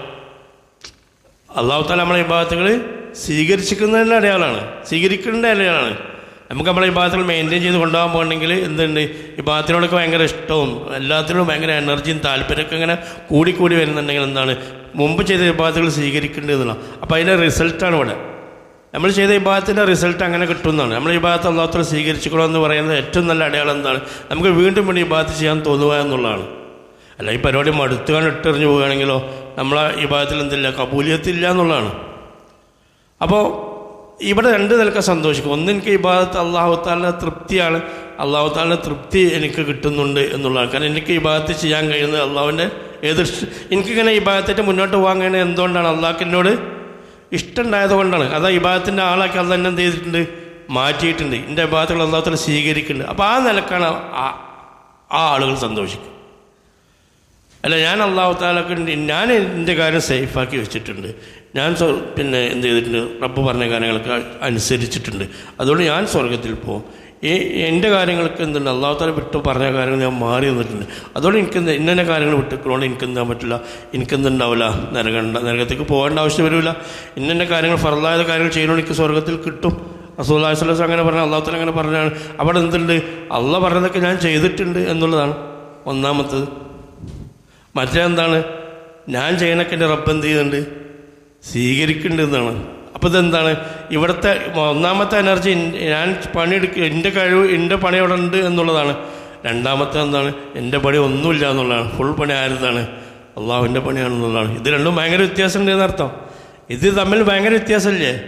അള്ളാഹു താല നമ്മളെ ഇബാദത്തുകൾ സ്വീകരിച്ചിരിക്കുന്നതിന്റെ അടയാളമാണ്. സ്വീകരിക്കുന്നതിന്റെ അടയാളമാണ്. നമുക്ക് നമ്മളെ വിഭാഗത്തിൽ മെയിന്റെയിൻ ചെയ്ത് കൊണ്ടുപോകാൻ പോകണമെങ്കിൽ എന്തുണ്ട്? വിഭാഗത്തിനോടൊക്കെ ഭയങ്കര ഇഷ്ടവും എല്ലാത്തിനും ഭയങ്കര എനർജിയും താല്പര്യമൊക്കെ ഇങ്ങനെ കൂടിക്കൂടി വരുന്നുണ്ടെങ്കിൽ എന്താണ്? മുമ്പ് ചെയ്ത ഇബാദത്തുകൾ സ്വീകരിക്കേണ്ടതെന്നുള്ള അപ്പോൾ അതിന്റെ റിസൾട്ടാണ് ഇവിടെ. നമ്മൾ ചെയ്ത വിഭാഗത്തിന്റെ റിസൾട്ട് അങ്ങനെ കിട്ടുന്നതാണ് നമ്മൾ ഇബാദത്ത് അള്ളാഹത്തോട് സ്വീകരിച്ചിക്കണോ എന്ന് പറയുന്നത് ഏറ്റവും നല്ല അടയാളം എന്താണ്? നമുക്ക് വീണ്ടും വീണ്ടും ഇബാദത്ത് ചെയ്യാൻ തോന്നുക എന്നുള്ളതാണ്. അല്ല ഈ പരിപാടി മടുത്തുകാൻ ഇട്ടെറിഞ്ഞു പോവുകയാണെങ്കിലോ നമ്മളെ ഇബാദത്തിൽ എന്തില്ല കബൂലിയത്തില്ല എന്നുള്ളതാണ്. അപ്പോൾ ഇവിടെ രണ്ട് നിലയ്ക്ക് സന്തോഷിക്കും. ഒന്ന് എനിക്ക് ഇബാദത്ത് അള്ളാഹുത്താലിന്റെ തൃപ്തിയാണ്. അള്ളാഹുത്താലിന്റെ തൃപ്തി എനിക്ക് കിട്ടുന്നുണ്ട് എന്നുള്ളതാണ്. കാരണം എനിക്ക് ഇബാദത്ത് ചെയ്യാൻ കഴിയുന്നത് അള്ളാഹുവിന്റെ ഏത് എനിക്കിങ്ങനെ ഇബാദത്തിന്റെ മുന്നോട്ട് പോകാൻ കഴിയുന്നത് എന്തുകൊണ്ടാണ്? അള്ളാഹ്ക്കിനോട് ഇഷ്ടമുണ്ടായത് കൊണ്ടാണ്. അതാ ഇബാദത്തിന്റെ ആളാക്കി അത് എന്നെ എന്ത് ചെയ്തിട്ടുണ്ട്? മാറ്റിയിട്ടുണ്ട്. എന്റെ ഇബാദത്തുകൾ അള്ളാഹുത്താല സ്വീകരിക്കുന്നുണ്ട്. അപ്പോൾ ആ നിലക്കാണ് ആ ആ ആളുകൾ സന്തോഷിക്കും. അല്ല ഞാൻ അള്ളാഹു താലക്ക് ഞാൻ എന്റെ കാര്യം സേഫാക്കി വെച്ചിട്ടുണ്ട്. ഞാൻ പിന്നെ എന്ത് ചെയ്തിട്ടുണ്ട്? റബ്ബ് പറഞ്ഞ കാര്യങ്ങളൊക്കെ അനുസരിച്ചിട്ടുണ്ട്. അതുകൊണ്ട് ഞാൻ സ്വർഗത്തിൽ പോകും ഈ എന്റെ കാര്യങ്ങൾക്ക് എന്തുണ്ട്? അള്ളാഹുത്താല വിട്ടു പറഞ്ഞ കാര്യങ്ങൾ ഞാൻ മാറി നിന്നിട്ടുണ്ട്. അതുകൊണ്ട് എനിക്ക് ഇന്ന കാര്യങ്ങൾ വിട്ടിട്ടുകൊണ്ട് എനിക്ക് എന്താൻ പറ്റില്ല? എനിക്കെന്തുണ്ടാവില്ല? നരകണ്ട നരകത്തേക്ക് പോകേണ്ട ആവശ്യം വരില്ല. ഇന്ന കാര്യങ്ങൾ ഫറലായ കാര്യങ്ങൾ ചെയ്യണമെങ്കിൽ എനിക്ക് സ്വർഗത്തിൽ കിട്ടും. അസൂല്ലാ സ്വലസ് അങ്ങനെ പറഞ്ഞ അള്ളാഹുത്തല അങ്ങനെ പറഞ്ഞാണ് അവിടെ എന്തുണ്ട്? അള്ളാഹ പറഞ്ഞതൊക്കെ ഞാൻ ചെയ്തിട്ടുണ്ട് എന്നുള്ളതാണ് ഒന്നാമത്തത്. മറ്റേ എന്താണ് ഞാൻ ചെയ്യണൊക്കെ എന്റെ റബ്ബ് എന്ത് ചെയ്യുന്നുണ്ട്? സ്വീകരിക്കുന്നുണ്ട് എന്നാണ്. അപ്പോൾ ഇതെന്താണ്? ഇവിടുത്തെ ഒന്നാമത്തെ എനർജി ഞാൻ പണിയെടുക്കുക എന്റെ കഴിവ് എന്റെ പണി അവിടെ ഉണ്ട് എന്നുള്ളതാണ്. രണ്ടാമത്തെ എന്താണ്? എന്റെ പണി ഒന്നുമില്ല എന്നുള്ളതാണ്. ഫുൾ പണി ആരുതാണ് അള്ളാഹുവിന്റെ പണിയാണെന്നുള്ളതാണ് ഇത് രണ്ടും ഭയങ്കര വ്യത്യാസമുണ്ട് എന്നർത്ഥം. ഇത് തമ്മിൽ ഭയങ്കര വ്യത്യാസമില്ലേ?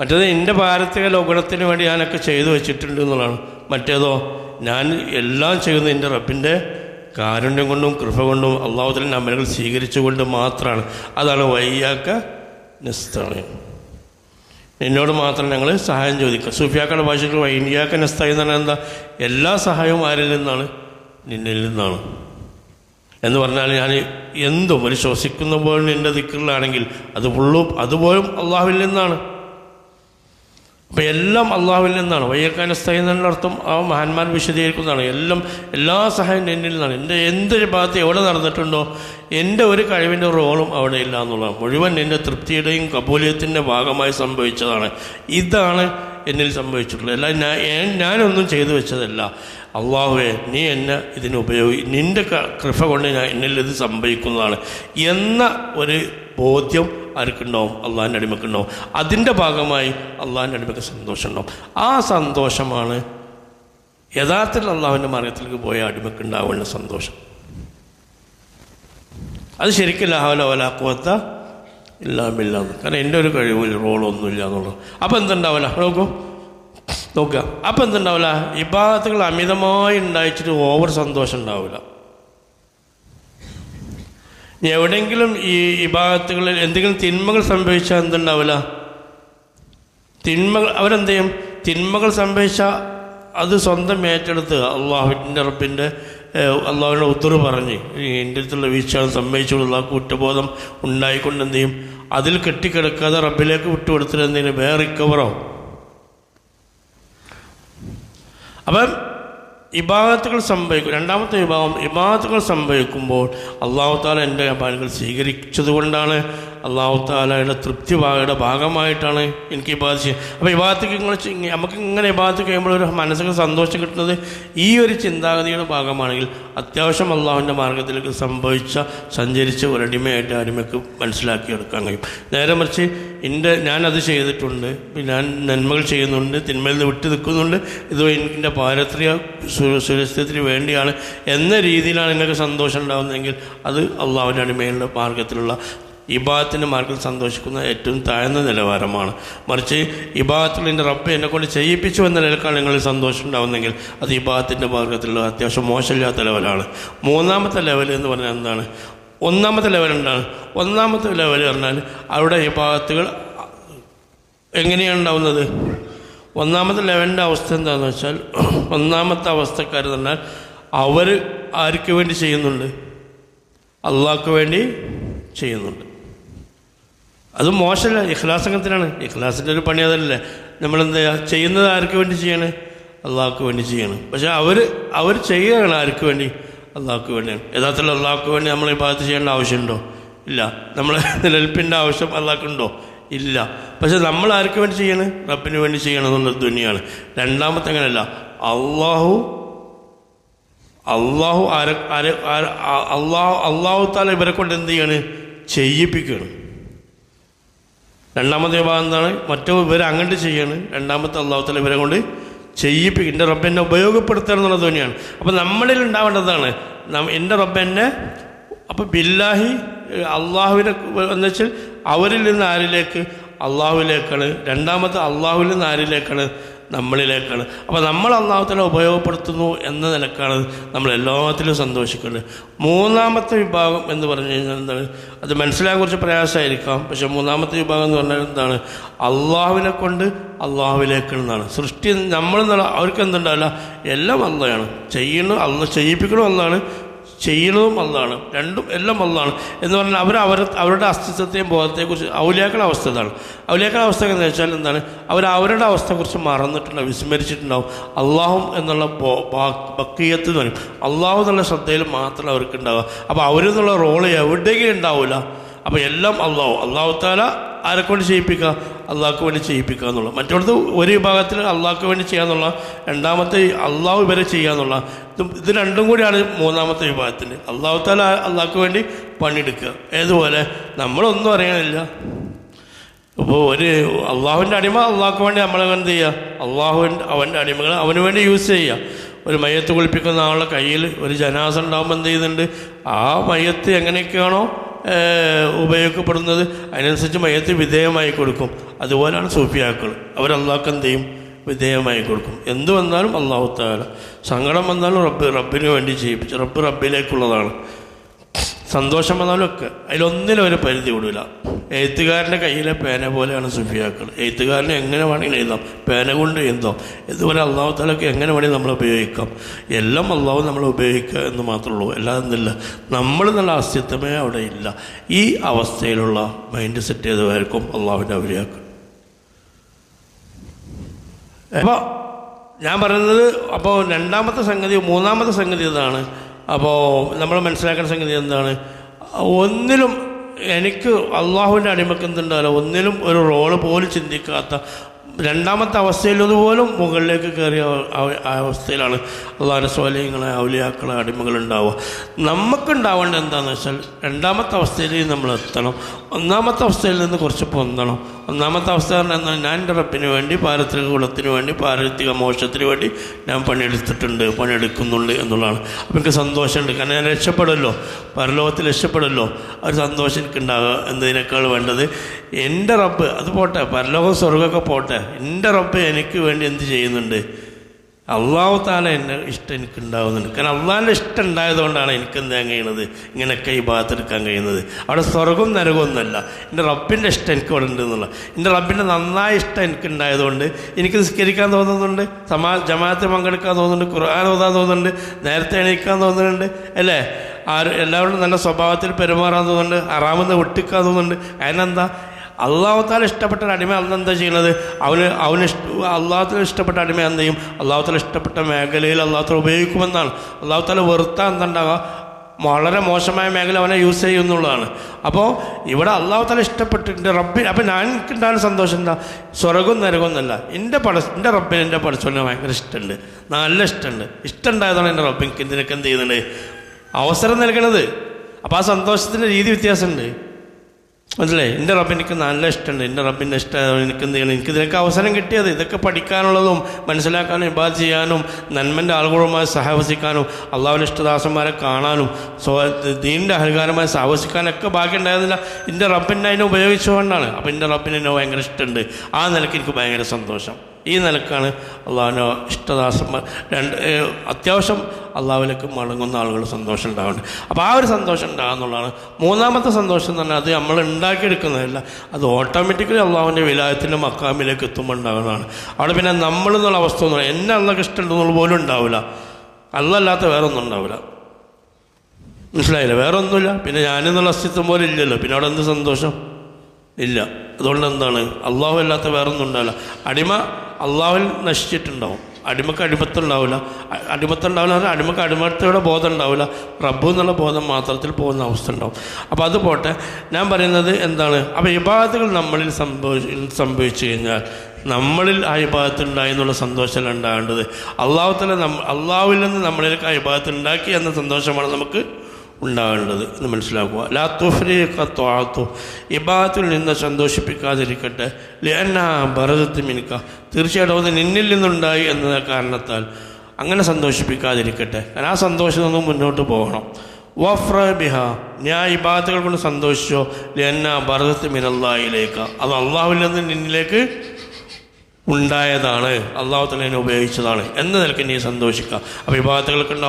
മറ്റേത് എന്റെ പാരത്രിക ലോകത്തിന് വേണ്ടി ഞാനൊക്കെ ചെയ്തു വെച്ചിട്ടുണ്ട് എന്നുള്ളതാണ്. മറ്റേതോ ഞാൻ എല്ലാം ചെയ്യുന്നത് എന്റെ റബ്ബിന്റെ കാരുണ്യം കൊണ്ടും കൃപ കൊണ്ടും അള്ളാഹുദിന്റെ അമലുകൾ സ്വീകരിച്ചുകൊണ്ട് മാത്രമാണ്. അതാണ് വയ്യാക്ക നിസ്താണ് എന്നോട് മാത്രം ഞങ്ങൾ സഹായം ചോദിക്കുക സൂഫിയാക്കളുടെ ഭാഷയിൽ വൈൻഡിയാക്ക നിസ്തായി എന്ന് പറഞ്ഞാൽ എന്താ? എല്ലാ സഹായവും ആരിൽ നിന്നാണ്? നിന്നിൽ നിന്നാണ്. എന്ന് പറഞ്ഞാൽ ഞാൻ എന്തും ഒരു ശ്വസിക്കുന്ന പോലും എന്റെ ദിക്കറിലാണെങ്കിൽ അത് ഫുള്ളും അതുപോലും അള്ളാഹുവിൽ നിന്നാണ്. അപ്പം എല്ലാം അള്ളാഹുവിൽ നിന്നാണ്. വയ്യക്കാനസ്ഥ എന്നുള്ള അർത്ഥം ആ മഹാന്മാർ വിശദീകരിക്കുന്നതാണ്. എല്ലാം എല്ലാ സഹായം എന്നിൽ നിന്നാണ്. എന്റെ എന്തൊരു ഭാഗത്ത് എവിടെ നടന്നിട്ടുണ്ടോ എന്റെ ഒരു കഴിവിന്റെ റോളും അവിടെ ഇല്ല എന്നുള്ളതാണ്. മുഴുവൻ എന്റെ തൃപ്തിയുടെയും കബൂലിയത്തിന്റെ ഭാഗമായി സംഭവിച്ചതാണ്. ഇതാണ് എന്നിൽ സംഭവിച്ചിട്ടുള്ളത്. അല്ല ഞാൻ ഞാനൊന്നും ചെയ്തു വെച്ചതല്ല. അള്ളാഹുവെ നീ എന്നെ ഇതിന് ഉപയോഗി നിന്റെ കൃപ കൊണ്ട് ഞാൻ എന്നിൽ ഇത് സംഭവിക്കുന്നതാണ്. എന്ന ഒരു ബോധ്യം ആർക്കുണ്ടാവും അള്ളാഹിന്റെ അടിമക്കുണ്ടാവും. അതിന്റെ ഭാഗമായി അള്ളാഹിന്റെ അടിമക്ക് സന്തോഷം ഉണ്ടാവും ആ സന്തോഷമാണ് യഥാർത്ഥത്തിൽ അള്ളാഹുവിന്റെ മാർഗത്തിലേക്ക് പോയ അടിമക്കുണ്ടാവുന്ന സന്തോഷം. അത് ശരിക്കും ലാഹോല വലാക്കുവത്ത ഇല്ലാമില്ല കാരണം എന്റെ ഒരു കഴിവിൽ റോളൊന്നുമില്ല എന്നുള്ളത്. അപ്പം എന്തുണ്ടാവില്ല? നോക്കൂ. നോക്കുക. അപ്പം എന്തുണ്ടാവില്ല? ഇബാദത്തുകൾ അമിതമായി ഉണ്ടായിച്ചിട്ട് ഓവർ സന്തോഷം ഉണ്ടാവില്ല. എവിടെയെങ്കിലും ഈ വിഭാഗത്തുകളിൽ എന്തെങ്കിലും തിന്മകൾ സംഭവിച്ചാൽ എന്തുണ്ടാവില്ല? തിന്മകൾ അവരെന്ത് ചെയ്യും തിന്മകൾ സംഭവിച്ചാൽ അത് സ്വന്തം ഏറ്റെടുത്ത് അള്ളാഹുവിന്റെ റബ്ബിന്റെ അള്ളാഹുവിന്റെ ഉത്തരവ് പറഞ്ഞ്. എന്റെ അടുത്തുള്ള വീഴ്ചകൾ സംഭവിച്ചുള്ള കുറ്റബോധം ഉണ്ടായിക്കൊണ്ട് എന്ത് ചെയ്യും അതിൽ കെട്ടിക്കിടക്കാതെ റബ്ബിലേക്ക് വിട്ടുകൊടുത്തിട്ട് എന്തെങ്കിലും വേറെ റിക്കവറോ അപ്പം ഇബാദത്തുകൾ സംഭവിക്കും. രണ്ടാമത്തെ വിഭാഗം ഇബാദത്തുകൾ സംഭവിക്കുമ്പോൾ അള്ളാഹു താല എന്റെ അപാനുകൾ സ്വീകരിച്ചതുകൊണ്ടാണ് അള്ളാഹു താലയുടെ തൃപ്തി ഭാഗയുടെ ഭാഗമായിട്ടാണ് എനിക്ക് ഇബാദത്ത് അപ്പോൾ ഇബാദത്തേക്ക് നിങ്ങൾ നമുക്ക് ഇങ്ങനെ ഇബാദത്ത് കഴിയുമ്പോൾ ഒരു മനസ്സിന് സന്തോഷം കിട്ടുന്നത് ഈ ഒരു ചിന്താഗതിയുടെ ഭാഗമാണെങ്കിൽ അത്യാവശ്യം അള്ളാഹുവിന്റെ മാർഗത്തിലേക്ക് സംഭവിച്ച സഞ്ചരിച്ച ഒരു അടിമയായിട്ട് അടിമയ്ക്ക് മനസ്സിലാക്കിയെടുക്കാൻ കഴിയും. നേരെ മറിച്ച് എന്റെ ഞാനത് ചെയ്തിട്ടുണ്ട്. ഞാൻ നന്മകൾ ചെയ്യുന്നുണ്ട് തിന്മയിൽ നിന്ന് വിട്ടു നിൽക്കുന്നുണ്ട്. ഇത് എന്റെ പാരത്രിക സുരക്ഷിതത്തിന് വേണ്ടിയാണ് എന്ന രീതിയിലാണ് നിങ്ങൾക്ക് സന്തോഷം ഉണ്ടാകുന്നതെങ്കിൽ അത് അള്ളാഹുവിന്റെ അടിമയുള്ള മാർഗത്തിലുള്ള ഇബാത്തിന്റെ മാർഗത്തിൽ സന്തോഷിക്കുന്ന ഏറ്റവും താഴ്ന്ന നിലവാരമാണ്. മറിച്ച് ഇബാത്തിൽ എന്റെ റബ്ബ് എന്നെ കൊണ്ട് ചെയ്യിപ്പിച്ചു എന്ന നിലക്കാണ് നിങ്ങൾ സന്തോഷം ഉണ്ടാവുന്നെങ്കിൽ അത് ഇബാത്തിന്റെ മാർഗത്തിലുള്ള അത്യാവശ്യം മോശമില്ലാത്ത ലെവലാണ് മൂന്നാമത്തെ ലെവൽ എന്ന് പറഞ്ഞാൽ എന്താണ്? ഒന്നാമത്തെ ലെവൽ ഒന്നാമത്തെ ലെവൽ പറഞ്ഞാൽ അവരുടെ ഇബാദത്തുകൾ എങ്ങനെയാണ് ഉണ്ടാവുന്നത്? ഒന്നാമത്തെ ലെവലിന്റെ അവസ്ഥ എന്താണെന്ന് വെച്ചാൽ ഒന്നാമത്തെ അവസ്ഥക്കാർ പറഞ്ഞാൽ അവർ ആർക്ക് വേണ്ടി ചെയ്യുന്നുണ്ട്? അള്ളാഹ്ക്ക് വേണ്ടി ചെയ്യുന്നുണ്ട്. അത് മോശമല്ല ഇഖ്ലാസംഗത്തിനാണ്. ഇഖ്ലാസിന്റെ ഒരു പണി അതല്ലേ. നമ്മളെന്താ? ചെയ്യുന്നത് ആർക്ക് വേണ്ടി ചെയ്യണേ? അള്ളാഹ്ക്ക് വേണ്ടി ചെയ്യണം. പക്ഷെ അവർ അവർ ചെയ്യുകയാണ് ആർക്ക് വേണ്ടി? അള്ളാഹ്ക്ക് വേണ്ടിയാണ് യഥാർത്ഥത്തിൽ അള്ളാഹ്ക്ക് വേണ്ടി നമ്മൾ ഈ ഭാഗത്ത് ചെയ്യേണ്ട ആവശ്യമുണ്ടോ? ഇല്ല. നമ്മളെ നിലനിൽപ്പിന്റെ ആവശ്യം അള്ളാഹ്ക്കുണ്ടോ? ഇല്ല. പക്ഷെ നമ്മൾ ആർക്ക് വേണ്ടി ചെയ്യണം? റബ്ബിന് വേണ്ടി ചെയ്യണം എന്നുള്ളത് ധുനിയാണ് രണ്ടാമത്തെ അങ്ങനെയല്ല അള്ളാഹു അള്ളാഹു ആരെ ആര അള്ളാഹു അള്ളാഹു താല ഇവരെ കൊണ്ട് എന്ത് ചെയ്യാണ്? ചെയ്യിപ്പിക്കുകയാണ്. രണ്ടാമത്തെ വിഭാഗം എന്താണ്? മറ്റോ ഇവരെ അങ്ങോട്ട് ചെയ്യാണ്. രണ്ടാമത്തെ അള്ളാഹു താല ഇവരെ കൊണ്ട് ചെയ്യിപ്പിക്കും. എന്റെ റബ്ബ് എന്നെ ഉപയോഗപ്പെടുത്തുക എന്നുള്ളത് തന്നെയാണ്. അപ്പം നമ്മളിൽ ഉണ്ടാവേണ്ടതാണ് എന്റെ റബ്ബ് എന്നെ അപ്പം ബില്ലാഹി അള്ളാഹുവിനെ എന്ന് വെച്ചാൽ അവരിൽ നിന്ന് ആരിലേക്ക്? അള്ളാഹുവിലേക്കാണ്. രണ്ടാമത്തെ അള്ളാഹുവിൽ നിന്ന് ആരിലേക്കാണ്? നമ്മളിലേക്കാണ്. അപ്പോൾ നമ്മൾ അള്ളാഹുത്തിനെ ഉപയോഗപ്പെടുത്തുന്നു എന്ന നിലക്കാണ് നമ്മൾ എല്ലാത്തിലും സന്തോഷിക്കുന്നത്. മൂന്നാമത്തെ വിഭാഗം എന്ന് പറഞ്ഞു കഴിഞ്ഞാൽ എന്താണ്? അത് മനസ്സിലാകാൻ കുറച്ച് പ്രയാസമായിരിക്കാം. പക്ഷെ മൂന്നാമത്തെ വിഭാഗം എന്ന് പറഞ്ഞാൽ എന്താണ്? അള്ളാഹുവിനെ കൊണ്ട് അള്ളാഹുവിലേക്കാണെന്നാണ് സൃഷ്ടി നമ്മൾ എന്നുള്ള അവർക്ക് എന്തുണ്ടാവില്ല? എല്ലാം അള്ളയാണ്. ചെയ്യണം അള്ള ചെയ്യിപ്പിക്കണം അള്ളാണ് ചെയ്യുന്നതും അള്ളാണ്. രണ്ടും എല്ലാം അള്ളാണ്. എന്ന് പറഞ്ഞാൽ അവർ അവർ അവരുടെ അസ്തിത്വത്തെയും ബോധത്തെക്കുറിച്ച് ഔലിയാക്കളുടെ അവസ്ഥ ഇതാണ് ഔലിയാക്കളുടെ അവസ്ഥ എന്ന് വെച്ചാൽ എന്താണ്? അവർ അവരുടെ അവസ്ഥയെക്കുറിച്ച് മറന്നിട്ടുണ്ടാവും വിസ്മരിച്ചിട്ടുണ്ടാവും. അള്ളാഹും എന്നുള്ള ബക്കീയത്ത് എന്ന് പറയും. അള്ളാഹു എന്നുള്ള ശ്രദ്ധയിൽ മാത്രമേ അവർക്ക് ഉണ്ടാവുക അപ്പോൾ അവരെന്നുള്ള റോൾ എവിടെയെങ്കിലും ഉണ്ടാവില്ല അപ്പോൾ എല്ലാം അള്ളാഹു. അള്ളാഹു താല ആരെ കൊണ്ട് ചെയ്യിപ്പിക്കുക അള്ളാഹ്ക്ക് വേണ്ടി ചെയ്യിപ്പിക്കുക എന്നുള്ളത് മറ്റോടത്ത് ഒരു വിഭാഗത്തിൽ അള്ളാഹ്ക്ക് വേണ്ടി ചെയ്യാന്നുള്ള രണ്ടാമത്തെ അള്ളാഹു ഇവരെ ചെയ്യാന്നുള്ള ഇത് രണ്ടും കൂടിയാണ് മൂന്നാമത്തെ വിഭാഗത്തിന് അള്ളാഹു താല അള്ളാഹ്ക്ക് വേണ്ടി പണിയെടുക്കുക. ഏതുപോലെ? നമ്മളൊന്നും അറിയണില്ല. അപ്പോൾ ഒരു അള്ളാഹുവിന്റെ അടിമ അള്ളാഹ്ക്ക് വേണ്ടി നമ്മളെ എന്ത് ചെയ്യുക അള്ളാഹുവിന്റെ അവന്റെ അടിമകൾ അവന് വേണ്ടി യൂസ് ചെയ്യുക ഒരു മയത്ത് കുളിപ്പിക്കുന്ന ആളുടെ കയ്യിൽ ഒരു ജനാസ ഉണ്ടാകുമ്പോൾ എന്ത് ചെയ്യുന്നുണ്ട്? ആ മയത്ത് എങ്ങനെയൊക്കെയാണോ ഉപയോഗിക്കപ്പെടുന്നത് അതിനനുസരിച്ച് മയത്തിന് വിധേയമായി കൊടുക്കും. അതുപോലെയാണ് സൂഫിയാക്കൾ. അള്ളാഹ്ക്ക് എന്ത് ചെയ്യും? വിധേയമായി കൊടുക്കും. എന്ത് വന്നാലും അള്ളാഹു താല സങ്കടം വന്നാലും റബ്ബ് റബ്ബിന് വേണ്ടി ചെയ്യിപ്പിച്ചു. റബ്ബ് റബ്ബിലേക്കുള്ളതാണ്. സന്തോഷം വന്നാലൊക്കെ ഒക്കെ അതിലൊന്നിനും ഒരു പരിധി വിടില്ല എഴുത്തുകാരന്റെ കയ്യിലെ പേന പോലെയാണ് സുഫിയാക്കൾ. എഴുത്തുകാരനെ എങ്ങനെ വേണമെങ്കിലും എഴുതാം. പേന കൊണ്ട് എഴുതാം. ഇതുപോലെ അള്ളാഹു താലൊക്കെ എങ്ങനെ വേണമെങ്കിൽ നമ്മൾ ഉപയോഗിക്കാം. എല്ലാം അള്ളാഹു നമ്മൾ ഉപയോഗിക്കുക എന്ന് മാത്രമേ ഉള്ളൂ. അല്ലാതെ ഒന്നില്ല നമ്മൾ എന്നുള്ള അസ്തിത്വമേ അവിടെ ഇല്ല. ഈ അവസ്ഥയിലുള്ള മൈൻഡ് സെറ്റ് ചെയ്തതായിരിക്കും അള്ളാഹുവിന്റെ അവരിയാക്കൾ അപ്പോൾ ഞാൻ പറയുന്നത് അപ്പോൾ രണ്ടാമത്തെ സംഗതി മൂന്നാമത്തെ സംഗതി ഇതാണ്. അപ്പോൾ നമ്മൾ മനസ്സിലാക്കേണ്ട സംഗതി എന്താണ്? ഒന്നിലും എനിക്ക് അള്ളാഹുവിന്റെ അടിമക്ക് എന്തുണ്ടാവില്ല. ഒന്നിലും ഒരു റോൾ പോലും ചിന്തിക്കാത്ത രണ്ടാമത്തെ അവസ്ഥയിലതുപോലും മുകളിലേക്ക് കയറിയ അവസ്ഥയിലാണ്. അള്ളാഹുന്റെ സ്വാലയങ്ങളെ ഔലിയാക്കളെ അടിമകളുണ്ടാവുക. നമുക്കുണ്ടാവേണ്ടത് എന്താണെന്ന് വെച്ചാൽ രണ്ടാമത്തെ അവസ്ഥയിലേക്ക് നമ്മൾ എത്തണം ഒന്നാമത്തെ അവസ്ഥയിൽ നിന്ന് കുറച്ച് പൊന്തണം. ഒന്നാമത്തെ അവസ്ഥ പറഞ്ഞാൽ ഞാൻ റബ്ബിന് വേണ്ടി പാരത്രിക കുളത്തിന് വേണ്ടി പാരത്രിക മോക്ഷത്തിന് വേണ്ടി ഞാൻ പണിയെടുത്തിട്ടുണ്ട് പണിയെടുക്കുന്നുണ്ട് എന്നുള്ളതാണ്. അപ്പം എനിക്ക് സന്തോഷമുണ്ട്. കാരണം ഞാൻ രക്ഷപ്പെടുമല്ലോ. പരലോകത്തിൽ രക്ഷപ്പെടുമല്ലോ. ആ ഒരു സന്തോഷം എനിക്കുണ്ടാകുക എന്നതിനേക്കാൾ വേണ്ടത് എന്റെ റബ്ബ് അത് പോട്ടെ പരലോകം സ്വർഗമൊക്കെ പോട്ടെ എന്റെ റബ്ബ് എനിക്ക് വേണ്ടി എന്ത് ചെയ്യുന്നുണ്ട്? അള്ളാഹു താല എന്നെ ഇഷ്ടം എനിക്ക് ഉണ്ടാവുന്നുണ്ട് കാരണം അള്ളാഹിന്റെ ഇഷ്ടം ഉണ്ടായതുകൊണ്ടാണ് എനിക്ക് എന്താ കഴിയുന്നത്? ഇങ്ങനെയൊക്കെ ഈ ഭാഗത്തെടുക്കാൻ കഴിയുന്നത്. അവിടെ സ്വർഗം നരകമൊന്നുമല്ല എന്റെ റബ്ബിന്റെ ഇഷ്ടം എനിക്ക് അവിടെ ഉണ്ട് എന്നുള്ള എന്റെ റബ്ബിന്റെ നന്നായ ഇഷ്ടം എനിക്ക് ഉണ്ടായതുകൊണ്ട് എനിക്ക് നിസ്കരിക്കാൻ തോന്നുന്നുണ്ട്. സമാ ജമാഅത്ത് പങ്കെടുക്കാൻ തോന്നുന്നുണ്ട്. ഖുർആൻ ഓതാൻ തോന്നുന്നുണ്ട്. നേരത്തെ എണീക്കാൻ തോന്നുന്നുണ്ട്. അല്ലേ? ആരും എല്ലാവരും നല്ല സ്വഭാവത്തിൽ പെരുമാറാൻ തോന്നുന്നുണ്ട്. അറാമെന്ന് ഒട്ടിക്കാൻ തോന്നുന്നുണ്ട്. അതിനെന്താ? അള്ളാഹുത്താല ഇഷ്ടപ്പെട്ട അടിമ അന്ന് എന്താ ചെയ്യുന്നത്? അവന് അവന് ഇഷ്ട അള്ളാഹുത്തിൽ ഇഷ്ടപ്പെട്ട അടിമ എന്ത് ചെയ്യും? അള്ളാഹുത്താല ഇഷ്ടപ്പെട്ട മേഖലയിൽ അള്ളാഹുത്താല ഉപയോഗിക്കുമെന്നാണ്. അള്ളാഹുത്താല വെറുത്താൽ എന്തുണ്ടാകുക വളരെ മോശമായ മേഖല അവനെ യൂസ് ചെയ്യുന്നുള്ളതാണ്. അപ്പോൾ ഇവിടെ അള്ളാഹുത്താല ഇഷ്ടപ്പെട്ടിട്ടുണ്ട് റബ്ബിന്. അപ്പം ഞാൻ ഉണ്ടാകുന്ന സന്തോഷം എന്താ? സ്വർഗം നരകം എന്നല്ല. എന്റെ പട എന്റെ റബ്ബിന് എന്റെ പടച്ചോനെ ഭയങ്കര ഇഷ്ടമുണ്ട്. നല്ല ഇഷ്ടമുണ്ട്. ഇഷ്ടമുണ്ടായതാണ് എന്റെ റബ്ബിൻ എന്തിനൊക്കെ എന്ത് ചെയ്യുന്നുണ്ട്? അവസരം നൽകണത്. അപ്പോൾ ആ സന്തോഷത്തിന്റെ രീതി വ്യത്യാസമുണ്ട്. മനസ്സിലായി? എന്റെ റബ്ബ് എനിക്ക് നല്ല ഇഷ്ടമുണ്ട്. എന്റെ റബ്ബിന്റെ ഇഷ്ടം എനിക്ക് എന്ത് ചെയ്യണം എനിക്ക് ഇതിനൊക്കെ അവസരം കിട്ടിയത്. ഇതൊക്കെ പഠിക്കാനുള്ളതും മനസ്സിലാക്കാനും ഇബാദ് ചെയ്യാനും നന്മന്റെ ആളുകളുമായി സഹവസിക്കാനും അള്ളാഹുവിന്റെ ഇഷ്ടദാസന്മാരെ കാണാനും സ്വ ദീനിന്റെ അഹങ്കാരമായി സഹവസിക്കാനൊക്കെ ഉണ്ടായിരുന്നില്ല. എന്റെ റബ്ബിനെ അതിനെ ഉപയോഗിച്ചുകൊണ്ടാണ് അപ്പോൾ എന്റെ റബ്ബിനെ എന്നെ ഭയങ്കര ഇഷ്ടമുണ്ട്. ആ നിലയ്ക്ക് എനിക്ക് ഭയങ്കര സന്തോഷം. ഈ നിലക്കാണ് അള്ളാഹുവിനോ ഇഷ്ടദാസന്മാർ രണ്ട് അത്യാവശ്യം അള്ളാഹുവിലേക്ക് മടങ്ങുന്ന ആളുകൾ സന്തോഷം ഉണ്ടാവുന്നുണ്ട് അപ്പോൾ ആ ഒരു സന്തോഷം ഉണ്ടാകുന്നുള്ളതാണ് മൂന്നാമത്തെ സന്തോഷം എന്ന് പറഞ്ഞാൽ അത് നമ്മൾ ഉണ്ടാക്കിയെടുക്കുന്നതല്ല. അത് ഓട്ടോമാറ്റിക്കലി അള്ളാഹുവിന്റെ വിലായത്തിന്റെ മക്കാമിലേക്ക് എത്തുമ്പോൾ ഉണ്ടാകുന്നതാണ്. അവിടെ പിന്നെ നമ്മൾ എന്നുള്ള അവസ്ഥ എന്ന് പറഞ്ഞാൽ എന്നെ അള്ളാഹ് ഇഷ്ടമുണ്ടെന്നുള്ള പോലും ഉണ്ടാവില്ല. അല്ലല്ലാത്ത വേറെ ഒന്നും ഉണ്ടാവില്ല. മനസ്സിലായില്ല? വേറെ ഒന്നുമില്ല പിന്നെ ഞാനെന്നുള്ള അസ്തിത്വം പോലും ഇല്ലല്ലോ. പിന്നെ അവിടെ എന്ത് സന്തോഷം? ഇല്ല. അതുകൊണ്ട് എന്താണ് അള്ളാഹു അല്ലാത്ത വേറൊന്നും ഉണ്ടാവില്ല. അടിമ അള്ളാഹുവിൽ നശിച്ചിട്ടുണ്ടാവും. അടിമക്ക് അടിമത്തുണ്ടാവില്ല അടിമത്തുണ്ടാവില്ല പറഞ്ഞാൽ അടിമക്ക് അടിമത്തയുടെ ബോധം ഉണ്ടാവില്ല. റബ്ബു എന്നുള്ള ബോധം മാത്രത്തിൽ പോകുന്ന അവസ്ഥ ഉണ്ടാവും. അപ്പോൾ അത് പോട്ടെ. ഞാൻ പറയുന്നത് എന്താണ്? അപ്പോൾ വിഭാഗത്തുകൾ നമ്മളിൽ സംഭവി സംഭവിച്ചു കഴിഞ്ഞാൽ നമ്മളിൽ ആ ഇബാദത്ത് ഉണ്ടായി എന്നുള്ള സന്തോഷമല്ല ഉണ്ടാകേണ്ടത്. അള്ളാഹു തന്നെ നമ്മ അള്ളാഹുവിൽ നിന്ന് നമ്മളിലേക്ക് ആ ഇബാദത്ത് ഉണ്ടാക്കി എന്ന സന്തോഷമാണ് നമുക്ക് ഉണ്ടാകേണ്ടത് എന്ന് മനസ്സിലാക്കുക. ലാ ത്വാത്തു. ഇബാത്തിൽ നിന്ന് സന്തോഷിപ്പിക്കാതിരിക്കട്ടെ. ലിയന്ന ഭരതത്തിൽ മിനിക്ക തീർച്ചയായിട്ടും അത് നിന്നിൽ നിന്നുണ്ടായി എന്ന കാരണത്താൽ അങ്ങനെ സന്തോഷിപ്പിക്കാതിരിക്കട്ടെ. കാരണം ആ സന്തോഷം ഒന്നും മുന്നോട്ട് പോകണം. വഫ്ര ബിഹ. ഞാൻ ഇബാത്തുകൾ കൊണ്ട് സന്തോഷിച്ചോ? ലിയന്ന ഭരതത്തിൽ മിനല്ലായിലേക്ക് അത് അള്ളാഹുവിൽ നിന്ന് നിന്നിലേക്ക് ഉണ്ടായതാണ്. അള്ളാഹു തന്നെ ഉപയോഗിച്ചതാണ്. എന്ന നിലയ്ക്ക് നീ സന്തോഷിക്കുക അപ്പോൾ ഈ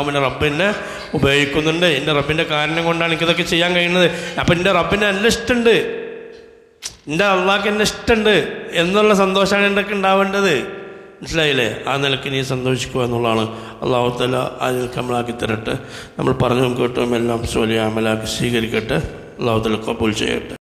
എന്റെ റബ്ബിനെ ഉപയോഗിക്കുന്നുണ്ട്. എന്റെ റബ്ബിന്റെ കാരണം കൊണ്ടാണ് എനിക്കിതൊക്കെ ചെയ്യാൻ കഴിയുന്നത്. അപ്പം എന്റെ റബ്ബിനെ നല്ല ഇഷ്ടമുണ്ട് എന്റെ അള്ളാഹ്ക്ക് എന്നെ ഇഷ്ടമുണ്ട് എന്നുള്ള സന്തോഷമാണ് എന്റെ ഉണ്ടാവേണ്ടത്? മനസ്സിലായില്ലേ? ആ നിലയ്ക്ക് നീ സന്തോഷിക്കുക എന്നുള്ളതാണ്. അള്ളാഹു തല ആ നിലയ്ക്ക് നമ്മളാക്കി തരട്ടെ. നമ്മൾ പറഞ്ഞു കേട്ടും എല്ലാം സോലി അമലാക്കി സ്വീകരിക്കട്ടെ. തല കബൂൽ ചെയ്യട്ടെ.